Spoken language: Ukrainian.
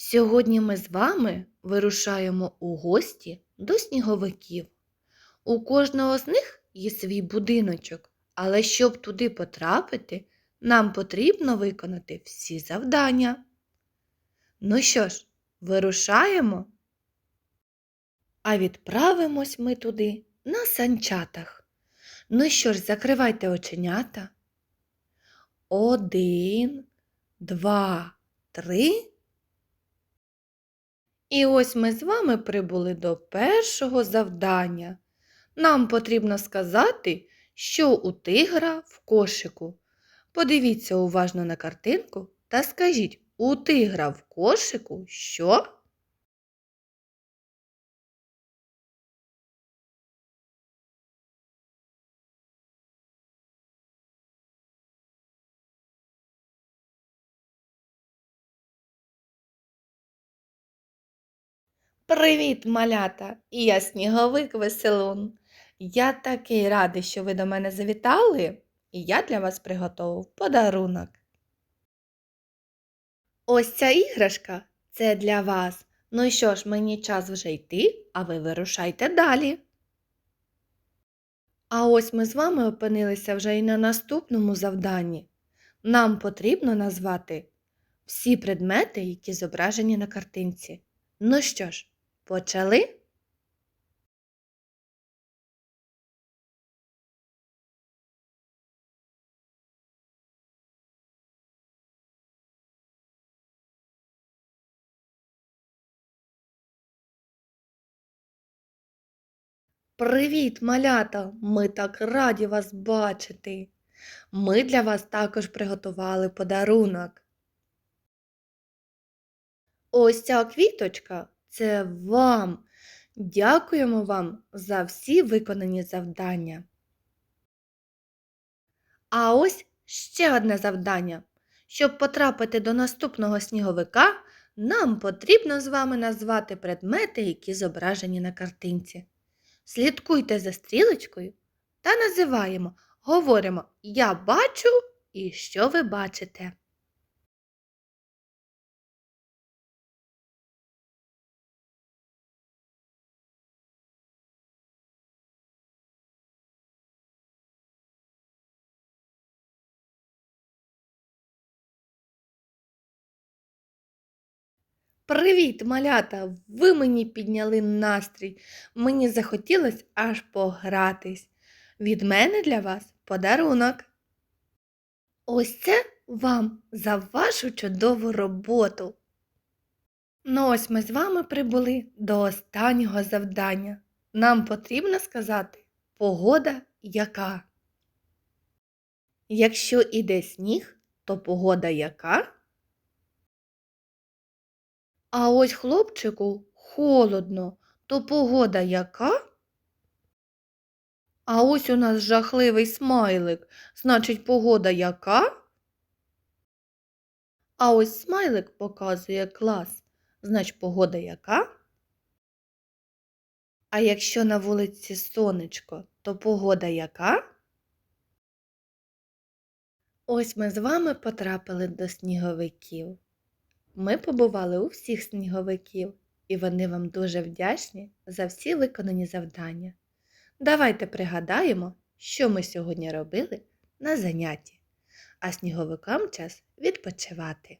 Сьогодні ми з вами вирушаємо у гості до сніговиків. У кожного з них є свій будиночок, але щоб туди потрапити, нам потрібно виконати всі завдання. Ну що ж, вирушаємо? А відправимось ми туди на санчатах. Ну що ж, закривайте оченята. Один, два, три. І ось ми з вами прибули до першого завдання. Нам потрібно сказати, що у тигра в кошику. Подивіться уважно на картинку та скажіть, у тигра в кошику що? Привіт, малята! Я сніговик веселун. Я такий радий, що ви до мене завітали, і я для вас приготував подарунок. Ось ця іграшка це для вас. Ну і що ж, мені час вже йти, а ви вирушайте далі. А ось ми з вами опинилися вже і на наступному завданні. Нам потрібно назвати всі предмети, які зображені на картинці. Ну що ж, почали? Привіт, малята! Ми так раді вас бачити. Ми для вас також приготували подарунок. Ось ця квіточка це вам. Дякуємо вам за всі виконані завдання. А ось ще одне завдання. Щоб потрапити до наступного сніговика, нам потрібно з вами назвати предмети, які зображені на картинці. Слідкуйте за стрілочкою та називаємо, говоримо Я бачу і що ви бачите. Привіт, малята! Ви мені підняли настрій. Мені захотілося аж погратись. Від мене для вас подарунок. Ось це вам за вашу чудову роботу. Ну ось ми з вами прибули до останнього завдання. Нам потрібно сказати погода яка. Якщо іде сніг, то погода яка? А ось хлопчику холодно, то погода яка? А ось у нас жахливий смайлик, значить, погода яка? А ось смайлик показує клас, значить, погода яка? А якщо на вулиці сонечко, то погода яка? Ось ми з вами потрапили до сніговиків. Ми побували у всіх сніговиків, і вони вам дуже вдячні за всі виконані завдання. Давайте пригадаємо, що ми сьогодні робили на занятті, а сніговикам час відпочивати.